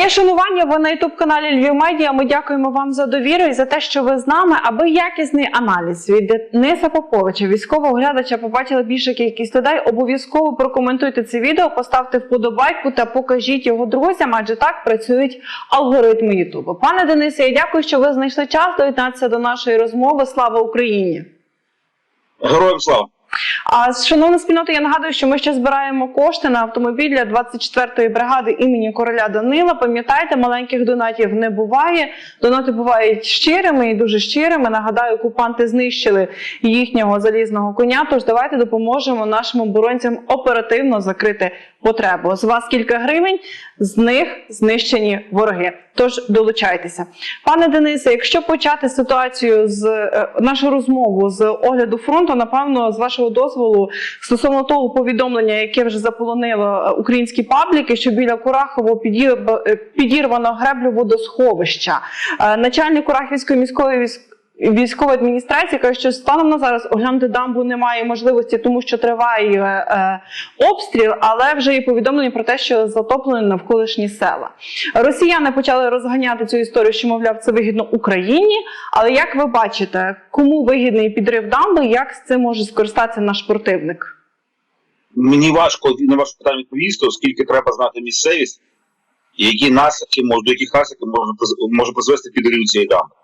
Моє шанування. Ви на ютуб каналі Львів Медіа. Ми дякуємо вам за довіру і за те, що ви з нами. Аби якісний аналіз від Дениса Поповича, військового глядача, побачили більша кількість людей. Обов'язково прокоментуйте це відео, поставте вподобайку та покажіть його друзям, адже так працюють алгоритми Ютубу. Пане Денисе, я дякую, що ви знайшли час доєднатися до нашої розмови. Слава Україні! Героям слава! А шановна спільнота, я нагадую, що ми ще збираємо кошти на автомобіль для 24-ї бригади імені короля Данила. Пам'ятайте, маленьких донатів не буває. Донати бувають щирими і дуже щирими. Нагадаю, окупанти знищили їхнього залізного коня. Тож давайте допоможемо нашим оборонцям оперативно закрити потребу. З вас кілька гривень, з них знищені вороги. Тож долучайтеся, пане Денисе. Якщо почати ситуацію з е, нашу розмову з огляду фронту, напевно, з вашого дозволу стосовно того повідомлення, яке вже заполонило е, українські пабліки, що біля Курахово е, підірвано греблю водосховища. Начальник Курахівської міської військ. Військова адміністрація каже, що станом на зараз оглянути дамбу немає можливості, тому що триває е, обстріл, але вже є повідомлення про те, що затоплені навколишні села. Росіяни почали розганяти цю історію, що мовляв це вигідно Україні. Але як ви бачите, кому вигідний підрив дамби, як з цим може скористатися наш противник? Мені важко на ваше питання відповісти, оскільки треба знати місцевість, які наслідки до яких наслідків може призвести підрив цієї дамби.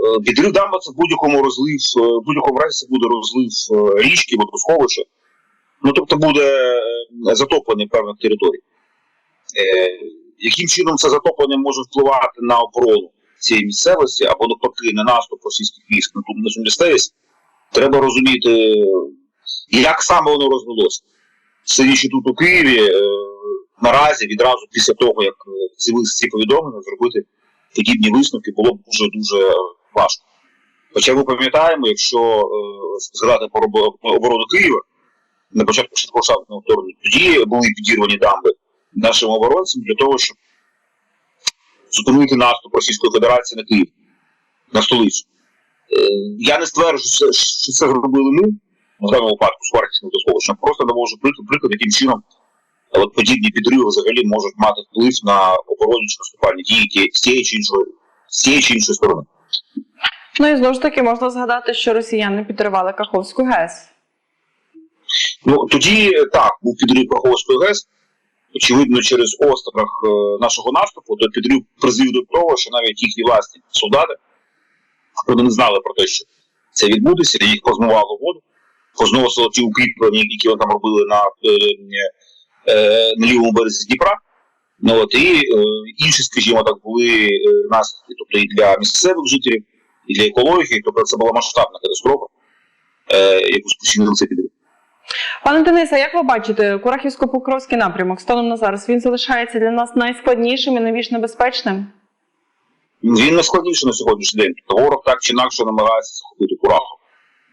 Е, Підрив дамби це в будь-якому розлив, е, в будь-якому разі це буде розлив е, річки, водосховища. Ну тобто буде затоплення певних територій. Е, Яким чином це затоплення може впливати на оборону цієї місцевості або навпаки на наступ російських військ на ту місцевість, треба розуміти, як саме воно розвелося. Сидячи тут у Києві, е, наразі відразу після того, як з'явилися ці повідомлення, зробити подібні висновки було б дуже дуже важко. Хоча ми пам'ятаємо, якщо е, згадати про оборону Києва на початку широкошапного вторгнення, тоді були підірвані дамби нашим оборонцям для того, щоб зупинити наступ Російської Федерації на Київ, на столицю. Е, Я не стверджую, що- це зробили ми, в даному випадку з Харківським водосховищем, просто навожу приклад, приклад, яким чином е, от подібні підриви взагалі можуть мати вплив на оборонні чи наступальні дії з тієї чи іншої сторони. Ну і знову ж таки можна згадати, що росіяни підривали Каховську ГЕС. Ну тоді так, був підрив Проховської ГЕС. Очевидно, через острах е, нашого наступу, то підрив призвів до того, що навіть їхні власні солдати вони не знали про те, що це відбудеться, їх позмивало воду, позносило ті укріплення, які вони там робили на, е, е, на лівому березі Дніпра. Ну, от, і інші, скажімо так, були наслідки, тобто і для місцевих жителів, і для екології, тобто це була масштабна катастрофа, е, яку спричинив цей підрив. Пане Денисе, як ви бачите, Курахівсько-Покровський напрямок станом на зараз він залишається для нас найскладнішим і найбільш небезпечним? Він найскладніший на сьогоднішній день. Тобто ворог так чи інакше намагається захопити Курахове.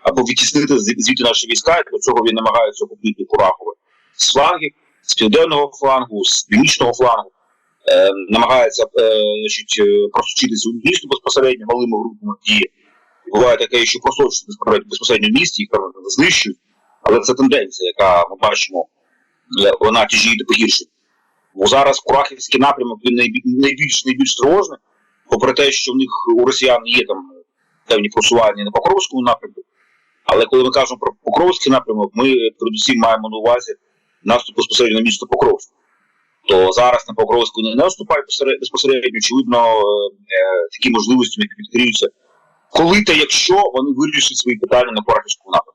Або відтіснити звідти наші війська, і до цього він намагається захопити Курахове з флангів, з південного флангу, з північного флангу. Е, намагається е, значить, е, просочитися у місто безпосередньо малими групами дії. Буває таке, що просочиться безпосередньо- в місті, їх знищують. Але це тенденція, яка ми бачимо, е, вона тяжіє до погіршення. Бо зараз Курахівський напрямок він найбільш найбільш тривожний попри те, що в них у росіян є там певні просування на Покровському напрямку. Але коли ми кажемо про Покровський напрямок, ми передусім маємо на увазі наступ безпосередньо на місто Покровськ. То зараз на Покровську не наступає посере- безпосередньо, очевидно, е, е, такі можливості які відкриються. Коли та якщо вони вирішать свої питання на Курахівському напрямку.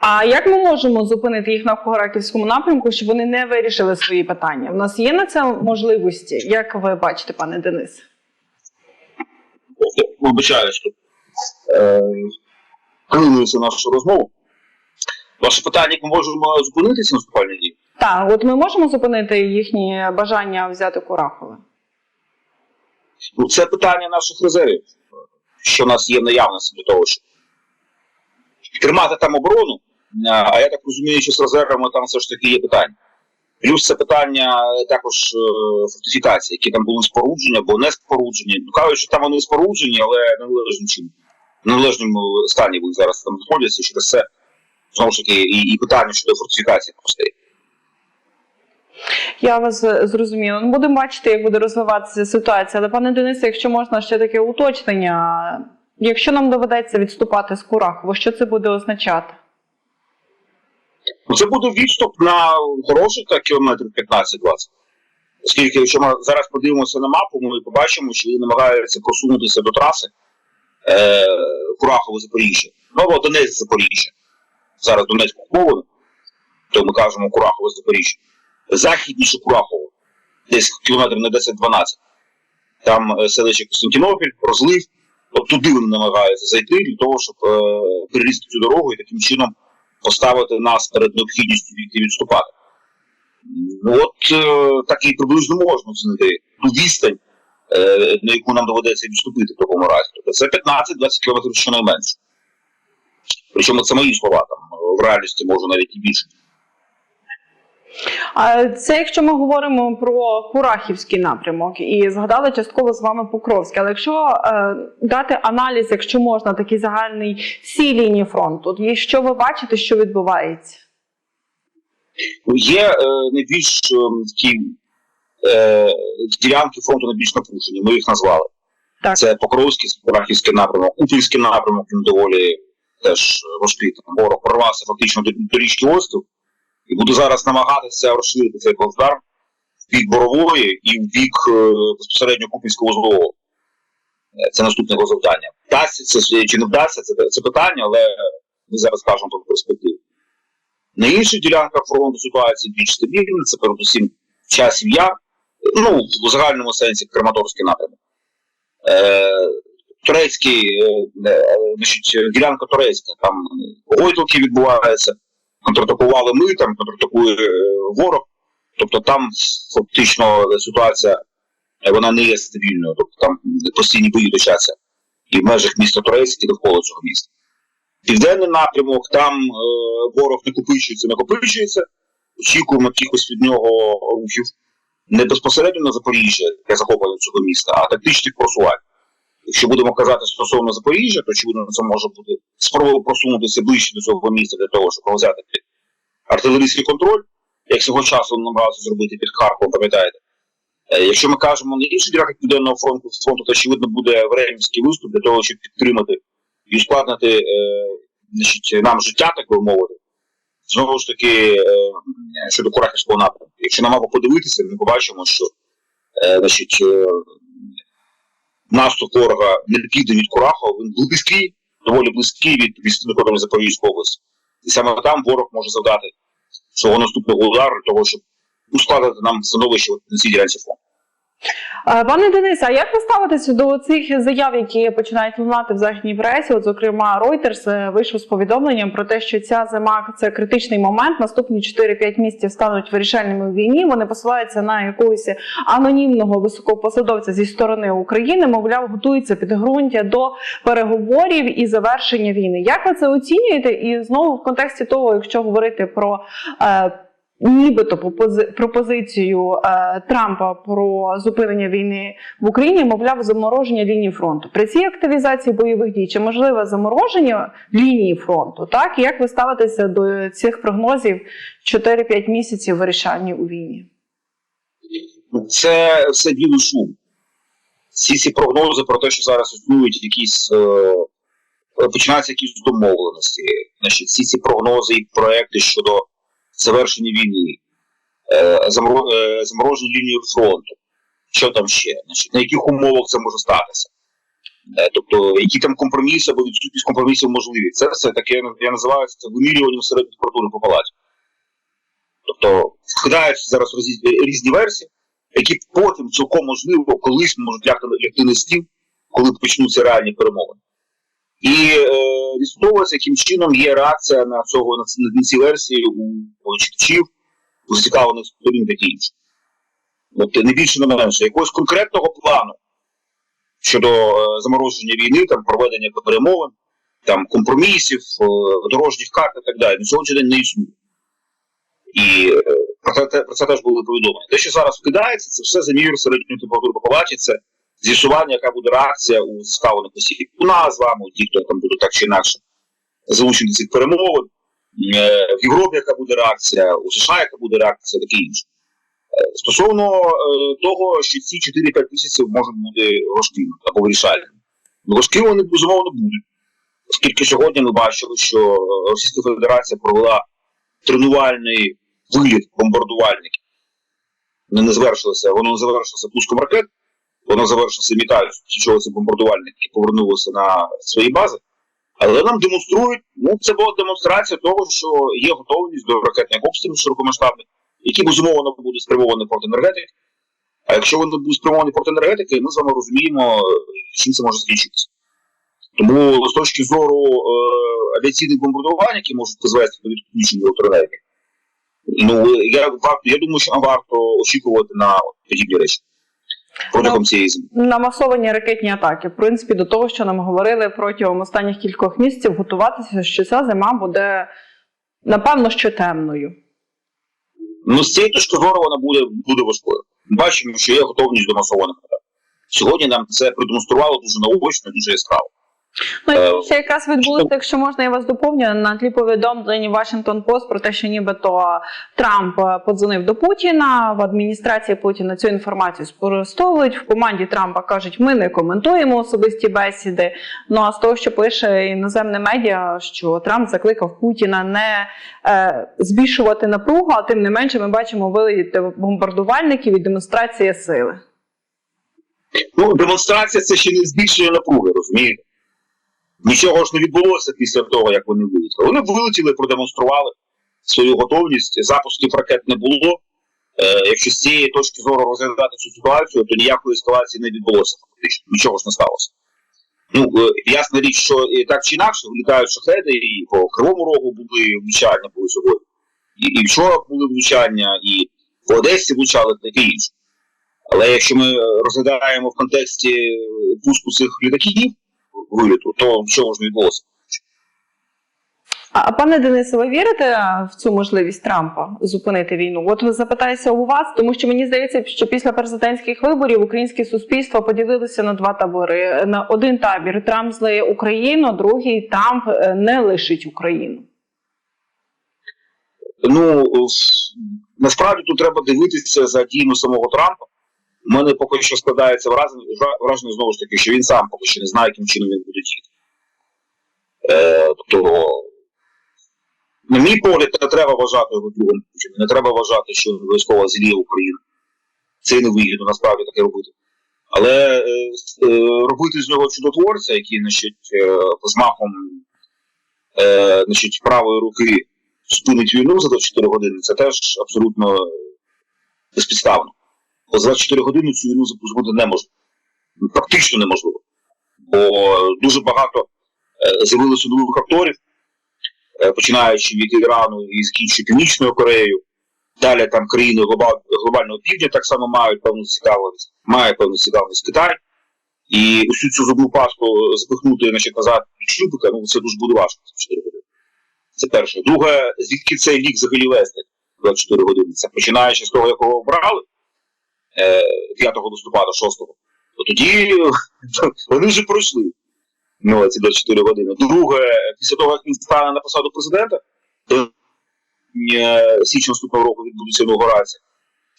А як ми можемо зупинити їх на Курахівському напрямку, щоб вони не вирішили свої питання? У нас є на це можливості, як ви бачите, пане Денис? Вибачаю, що е, клинується нашу розмову. Ваше питання, як ми можемо зупинити ці наступальні дії? Так, от ми можемо зупинити їхні бажання взяти Курахове? Ну, це питання наших резервів, що в нас є наявності для того, щоб тримати там оборону. А я так розумію, що з резервами там все ж таки є питання. Плюс це питання також е, фортифікації, які там були споруджені або не споруджені. Ну, кажуть, що там вони споруджені, але неналежним чином. Неналежному стані вони зараз там знаходяться, через це знову ж таки і, і питання щодо фортифікації постає. Я вас е, зрозуміла. Ну, будемо бачити, як буде розвиватися ситуація. Але пане Денисе, якщо можна ще таке уточнення, якщо нам доведеться відступати з Курахова, що це буде означати? Це буде відступ на хороших кілометрів 15-20. Оскільки, якщо ми зараз подивимося на мапу, ми побачимо, що вони намагаються просунутися до траси е, Курахово-Запоріжжя. Ну або Донець-Запоріжжя. Зараз Донецьк окупований, то ми кажемо Курахово-Запоріжжя. Західніше Курахово, десь кілометрів на 10-12. Там е, селище Константинопіль, розлив. От туди вони намагаються зайти для того, щоб е, перерізти цю дорогу і таким чином поставити нас перед необхідністю війти відступати. От е, так і приблизно можна оцінити ту відстань, е, на яку нам доведеться відступити в такому разі. Тобто це 15-20 кілометрів щонайменше. Причому це мої слова, там в реальності може навіть і більше. Це якщо ми говоримо про Курахівський напрямок і згадали частково з вами Покровський. Але якщо е, дати аналіз, якщо можна, такий загальний всій лінії фронту, і що ви бачите, що відбувається? Ну, Є е, найбільш е, такі е, ділянки фронту найбільш напружені, ми їх назвали. Так. Це Покровський, Рахівський напрямок, Купінський напрямок, він доволі теж важкий. Там ворог прорвався фактично до, до річки Острів і буде зараз намагатися розширити цей плацдарм в бік Борової і в бік е, безпосередньо Купінського узлового. Е, Це наступне його завдання. Вдасться це чи не вдасться, це, це питання, але ми зараз кажемо про перспективу. На інших ділянках фронту ситуація більш стабільна, це передусім часів яр, ну, в загальному сенсі Краматорський напрямок. Е, турецький, е, е, значить, ділянка турецька, там гойдалки відбуваються, контратакували ми, там контратакує е, ворог. Тобто там фактично ситуація е, вона не є стабільною, тобто там постійні бої точаться і в межах міста Турецьке, і довкола цього міста. Південний напрямок, там е, ворог накопичується, накопичується. Очікуємо якихось від нього рухів не безпосередньо на Запоріжжя для захоплення цього міста, а тактичних просувань. Якщо будемо казати стосовно Запоріжжя, то очевидно це може бути спроба просунутися ближче до цього міста для того, щоб взяти під артилерійський контроль, як свого часу намагався зробити під Харковом, пам'ятаєте. Е, Якщо ми кажемо на інших ділянках південного фронту, фронту, то очевидно буде временський виступ для того, щоб підтримати і ускладнити е, значить, нам життя, так би мовити. Знову ж таки, е, щодо Курахівського напрямку. Якщо на мапу подивитися, ми побачимо, що е, значить, е, наступ ворога не піде від Курахова, він близький, доволі близький від кордону Запорізької області. І саме там ворог може завдати свого наступного удару того, щоб ускладнити нам становище на цій ділянці фронту. Е, Пане Денисе, а як ви ставитеся до цих заяв, які починають лунати в західній пресі? От, зокрема, Reuters е, вийшов з повідомленням про те, що ця зима це критичний момент. Наступні 4-5 місяців стануть вирішальними в війні. Вони посилаються на якогось анонімного високопосадовця зі сторони України. Мовляв, готується підґрунтя до переговорів і завершення війни. Як ви це оцінюєте? І знову в контексті того, якщо говорити про е, нібито пропозицію е, Трампа про зупинення війни в Україні, мовляв, замороження лінії фронту. При цій активізації бойових дій чи можливе замороження лінії фронту? Так як ви ставитеся до цих прогнозів 4-5 місяців вирішальні у війні? Це все білий шум. Всі ці прогнози про те, що зараз існують якісь е, починаються якісь домовленості. Значить, всі ці прогнози і проекти щодо завершення війни, е, е, замороження лінії фронту. Що там ще? На яких умовах це може статися? Е, тобто, які там компроміси або відсутність компромісів можливі. Це все таке, я називаю це вимірюванням середньої температури по палаті. Тобто, складаються зараз різні, версії, які потім цілком можливо колись можуть лягти на стіл, коли почнуться реальні перемовини. І е, відслідковується, яким чином є реакція на цього на, на ці версії у читачів, у зацікавлених сторін такі інші. От не більше не менше. Якогось конкретного плану щодо е, замороження війни, там проведення перемовин, там компромісів, е, дорожніх карт і так далі. На сьогоднішній день не існує. І е, про це, про це теж були повідомлення. Те, що зараз вкидається, це все замір середньої температури по палаті, це з'ясування, яка буде реакція у зацікавлених осіб. У нас з вами, у хто там будуть так чи інакше залучені цих перемовин. Е, В Європі яка буде реакція, у США яка буде реакція, таке інше. Стосовно е, того, що ці 4-5 місяців можуть бути важкими або вирішальними. Ну, важкими вони безумовно будуть. Оскільки сьогодні ми бачили, що е, Російська Федерація провела тренувальний виліт бомбардувальників. Вони не завершилося, воно не завершилося пуском ракет, воно завершилося чого ці бомбардувальники повернулися на свої бази. Але нам демонструють, ну це була демонстрація того, що є готовність до ракетних обстрілів широкомасштабних, які безумовно будуть спрямовані проти енергетики. А якщо вони будуть спрямовані проти енергетики, ми з вами розуміємо, чим це може закінчитися. Тому з точки зору е, авіаційних бомбардувань, які можуть призвести до відключення електроенергії, ну я я думаю, що нам варто очікувати на подібні речі протягом цієї зими. На масовані ракетні атаки, в принципі, до того, що нам говорили протягом останніх кількох місяців, готуватися, що ця зима буде напевно що темною. Ну, з цієї точки зору вона буде, буде важкою. Ми бачимо, що є готовність до масованих атак. Сьогодні нам це продемонструвало дуже наочно, дуже яскраво. Ну Е, ще якраз відбулося, якщо можна, я вас доповню на тлі повідомлень Washington Post про те, що нібито Трамп е, подзвонив до Путіна в адміністрації Путіна цю інформацію спростовують. В команді Трампа кажуть, ми не коментуємо особисті бесіди. Ну а з того, що пише іноземне медіа, що Трамп закликав Путіна не е, збільшувати напругу, а тим не менше ми бачимо виліт бомбардувальників і демонстрація сили. Ну, демонстрація це ще не збільшення напруги, розумієте? Нічого ж не відбулося після того, як вони вилетіли. Вони вилетіли, продемонстрували свою готовність. Запусків ракет не було. Е, якщо з цієї точки зору розглядати цю ситуацію, то ніякої ескалації не відбулося фактично. Нічого ж не сталося. Ну, е, ясна річ, що і так чи інакше вилітають шахеди, і по Кривому Рогу були влучання були сьогодні. І, і вчора були влучання, і в Одесі влучали таке інше. Але якщо ми е, розглядаємо в контексті е, пуску цих літаків виліту, то що не відбулося? А пане Денисе, ви вірите в цю можливість Трампа зупинити війну? От запитаюся у вас, тому що мені здається, що після президентських виборів українське суспільство поділилося на два табори. На один табір Трамп злиє Україну, другий Трамп е, не лишить Україну. Ну насправді тут треба дивитися за діями самого Трампа. У мене поки що складається враження, враження знову ж таки, що він сам поки що не знає, яким чином він буде діяти. Е, тобто, на мій погляд, не треба вважати його другом Путіна, не треба вважати, що він обов'язково зіліє Україну. Це не вигідно насправді таке робити. Але е, е, робити з нього чудотворця, який значить, е, змахом е, значить, правої руки спинить війну за 24 години, це теж абсолютно безпідставно. За 24 години цю війну запустити неможливо. Ну, Практично неможливо. Бо дуже багато е, з'явилося нових акторів, е, починаючи від Ірану і закінчуючи Північною Кореєю. Далі там країни глобального півдня так само мають певну цікавість, має певну цікавість Китай. І усю цю зубну пасту запихнути значить, назад шлюбика, ну це дуже буде важко за 4 години. Це перше. Друге, звідки цей лік взагалі вести 24 години? Це починаючи з того, як його обрали е, 5 листопада, 6 то тоді вони вже пройшли ну, ці 24 години. Друге, після того, як він стане на посаду президента, то е, січня наступного року відбудеться інаугурація.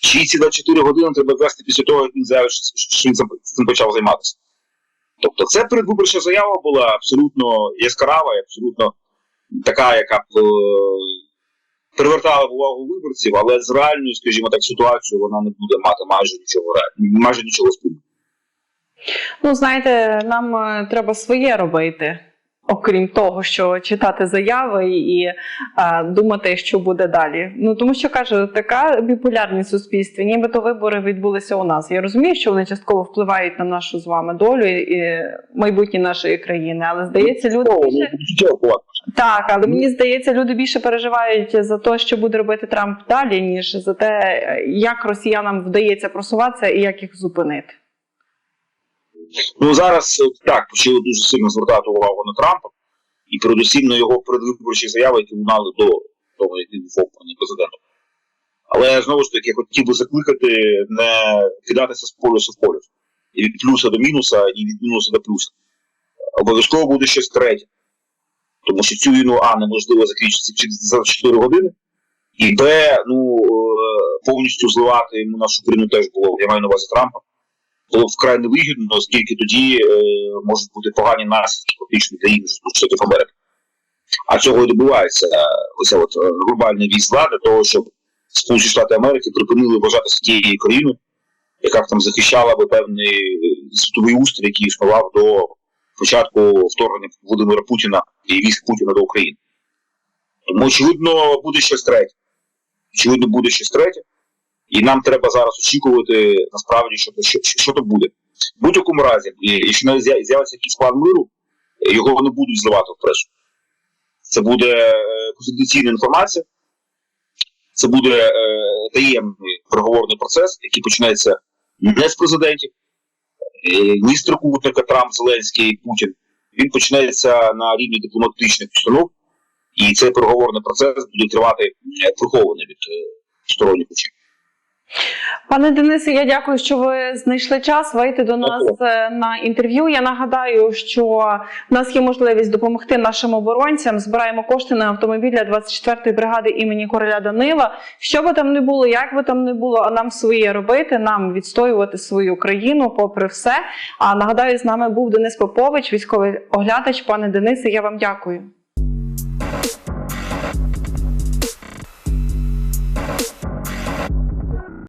Чи ці 24 години треба вести після того, як він заявив, що він цим- почав займатися. Тобто, це передвиборча заява була абсолютно яскрава абсолютно така, яка б е, привертала увагу виборців, але з реальною, скажімо так, ситуацією вона не буде мати майже нічого майже нічого спільного. Ну, знаєте, нам е, треба своє робити, окрім того, що читати заяви і е, думати, що буде далі. Ну тому що кажу, така біполярність в суспільстві, нібито вибори відбулися у нас. Я розумію, що вони частково впливають на нашу з вами долю і майбутнє нашої країни, але здається, люди Ну, більше бувати. Так, але мені здається, люди більше переживають за те, що буде робити Трамп далі, ніж за те, е, як росіянам вдається просуватися і як їх зупинити. Ну зараз так почали дуже сильно звертати увагу на Трампа і передусім на його передвиборчі заяви, які лунали до того, як він був обраний президентом. Але знову ж таки, я хотів би закликати не кидатися з полюсу в полюс. І від плюса до мінуса, і від мінуса до плюса. Обов'язково буде щось третє. Тому що цю війну А неможливо закінчити за 4 години, і Б, ну е, повністю зливати йому нашу Україну теж було, я маю на увазі Трампа, було вкрай невигідно, оскільки тоді е, можуть бути погані наслідки фактично для інших Штатів Америки. А цього і добувається е, оця от е, глобальна війська для того, щоб Сполучені Штати Америки припинили вважатися тією країною, яка там захищала би певний світовий устрій, який існував до початку вторгнення Володимира Путіна і військ Путіна до України. Тому, очевидно, буде щось третє. Очевидно, буде щось третє. І нам треба зараз очікувати насправді, що, що, що, що то буде. В будь-якому разі, якщо з'я- з'явиться якийсь план миру, його не будуть зливати в пресу. Це буде е, конфіденційна інформація, це буде е, таємний переговорний процес, який починається не з президентів, е, ні з трикутника Трамп, Зеленський, Путін. Він почнеться на рівні дипломатичних установ, і цей переговорний процес буде тривати е, від е, сторонніх очей. Пане Денисе, я дякую, що ви знайшли час вийти до нас е, на інтерв'ю. Я нагадаю, що в нас є можливість допомогти нашим оборонцям. Збираємо кошти на автомобіль для 24-ї бригади імені короля Данила. Що би там не було, як би там не було, а нам своє робити, нам відстоювати свою країну, попри все. А нагадаю, з нами був Денис Попович, військовий оглядач. Пане Денисе, я вам дякую.